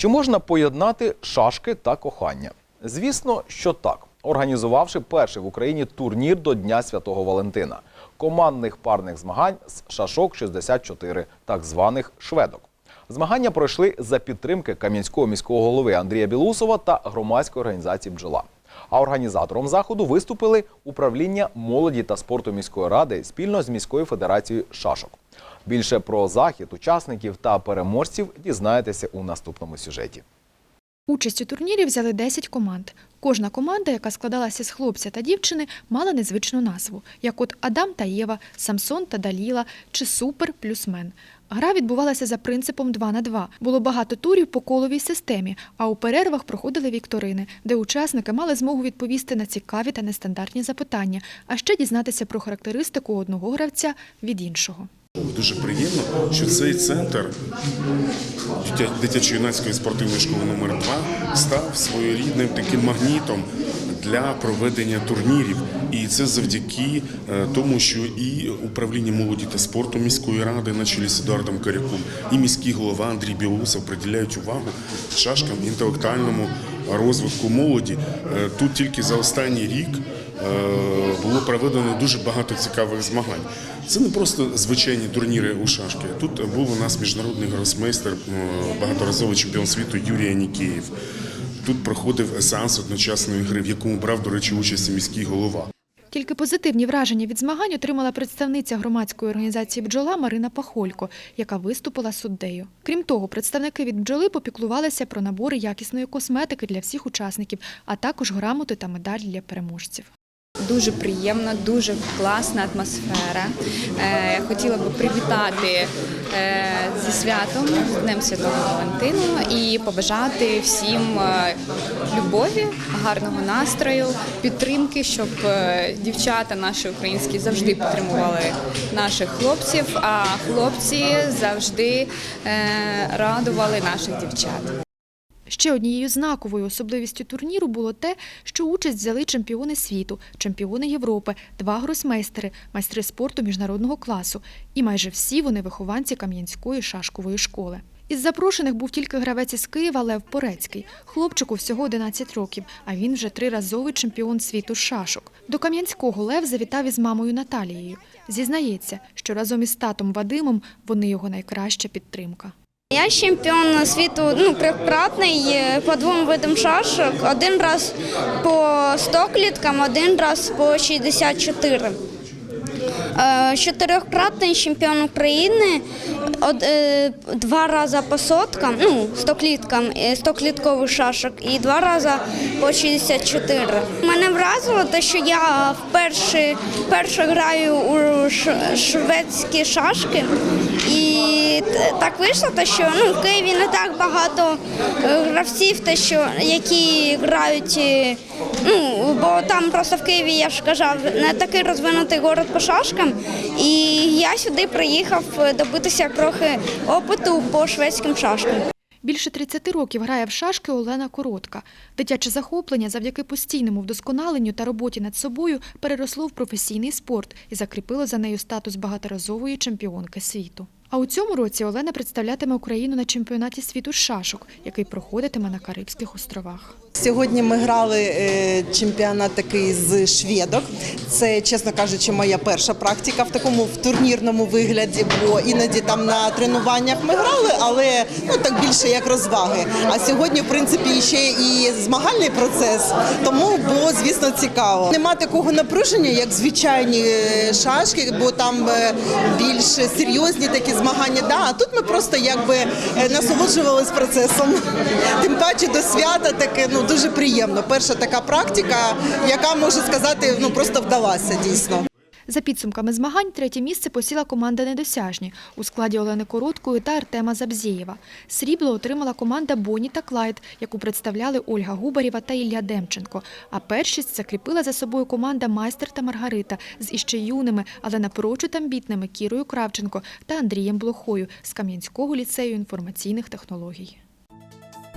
Чи можна поєднати шашки та кохання? Звісно, що так. Організувавши перший в Україні турнір до Дня Святого Валентина, командних парних змагань з шашок 64, так званих шведок. Змагання пройшли за підтримки Кам'янського міського голови Андрія Білусова та громадської організації Бджола. А організатором заходу виступили управління молоді та спорту міської ради спільно з міською федерацією шашок. Більше про захід, учасників та переможців дізнаєтеся у наступному сюжеті. Участь у турнірі взяли 10 команд. Кожна команда, яка складалася з хлопця та дівчини, мала незвичну назву, як от Адам та Єва, Самсон та Даліла чи Супер плюс. Гра відбувалася за принципом 2 на 2. Було багато турів по коловій системі, а у перервах проходили вікторини, де учасники мали змогу відповісти на цікаві та нестандартні запитання, а ще дізнатися про характеристику одного гравця від іншого. Дуже приємно, що цей центр дитячо-юнацької спортивної школи номер 2 став своєрідним таким магнітом для проведення турнірів. І це завдяки е, тому, що і управління молоді та спорту міської ради на чолі з Едуардом Каряком, і міський голова Андрій Білоусов приділяють увагу шашкам інтелектуальному розвитку молоді. Е, Тут тільки за останній рік е, було проведено дуже багато цікавих змагань. Це не просто звичайні турніри у шашки. Тут був у нас міжнародний гросмейстер, е, багаторазовий чемпіон світу Юрій Анікеєв. Тут проходив сеанс одночасної гри, в якому брав, до речі, участь міський голова. Тільки позитивні враження від змагань отримала представниця громадської організації бджола Марина Пахолько, яка виступила суддею. Крім того, представники від бджоли попіклувалися про набори якісної косметики для всіх учасників, а також грамоти та медаль для переможців. Дуже приємна, дуже класна атмосфера. Е, хотіла би привітати е, зі святом, з Днем Святого Валентину і побажати всім е, любові, гарного настрою, підтримки, щоб дівчата наші українські завжди підтримували наших хлопців, а хлопці завжди радували наших дівчат. Ще однією знаковою особливістю турніру було те, що участь взяли чемпіони світу, чемпіони Європи, два гросмейстери, майстри спорту міжнародного класу. І майже всі вони вихованці Кам'янської шашкової школи. Із запрошених був тільки гравець із Києва Лев Порецький. Хлопчику всього 11 років, а він вже триразовий чемпіон світу шашок. До Кам'янського Лев завітав із мамою Наталією. Зізнається, що разом із татом Вадимом вони його найкраща підтримка. Я чемпіон світу ну, трьохкратний е, по двом видам шашок. Один раз по 100 кліткам, один раз по 64. Е, Чотирьохкратний чемпіон України, од- е, два рази по соткам, ну, 100 кліткам, 100 кліткових шашок і два рази по 64. Мене вразило те, що я вперше, вперше граю у шведські шашки. І так вийшло, те, що ну, в Києві не так багато е, гравців, те, що, які грають. е, Ну, бо там просто в Києві, я ж казав, не такий розвинутий город по шашкам. І я сюди приїхав е, добитися трохи опиту по шведським шашкам. Більше 30 років грає в шашки Олена Коротка. Дитяче захоплення завдяки постійному вдосконаленню та роботі над собою переросло в професійний спорт і закріпило за нею статус багаторазової чемпіонки світу. А у цьому році Олена представлятиме Україну на чемпіонаті світу шашок, який проходитиме на Карибських островах. Сьогодні ми грали е, чемпіонат такий з шведок. Це, чесно кажучи, моя перша практика в такому в турнірному вигляді, бо іноді там на тренуваннях ми грали, але ну так більше як розваги. А сьогодні, в принципі, ще і змагальний процес, тому було, звісно, цікаво. Нема такого напруження, як звичайні е, шашки, бо там е, більш серйозні такі змагання. Да, а тут ми просто якби насолоджувалися процесом. Тим паче до свята таке ну дуже приємно. Перша така практика, яка можу сказати, ну просто вдалася дійсно. За підсумками змагань третє місце посіла команда «Недосяжні» у складі Олени Короткої та Артема Забзєєва. Срібло отримала команда Боні та Клайд, яку представляли Ольга Губарєва та Ілля Демченко. А першість закріпила за собою команда Майстер та Маргарита з іще юними, але напрочуд амбітними Кірою Кравченко та Андрієм Блохою з Кам'янського ліцею інформаційних технологій.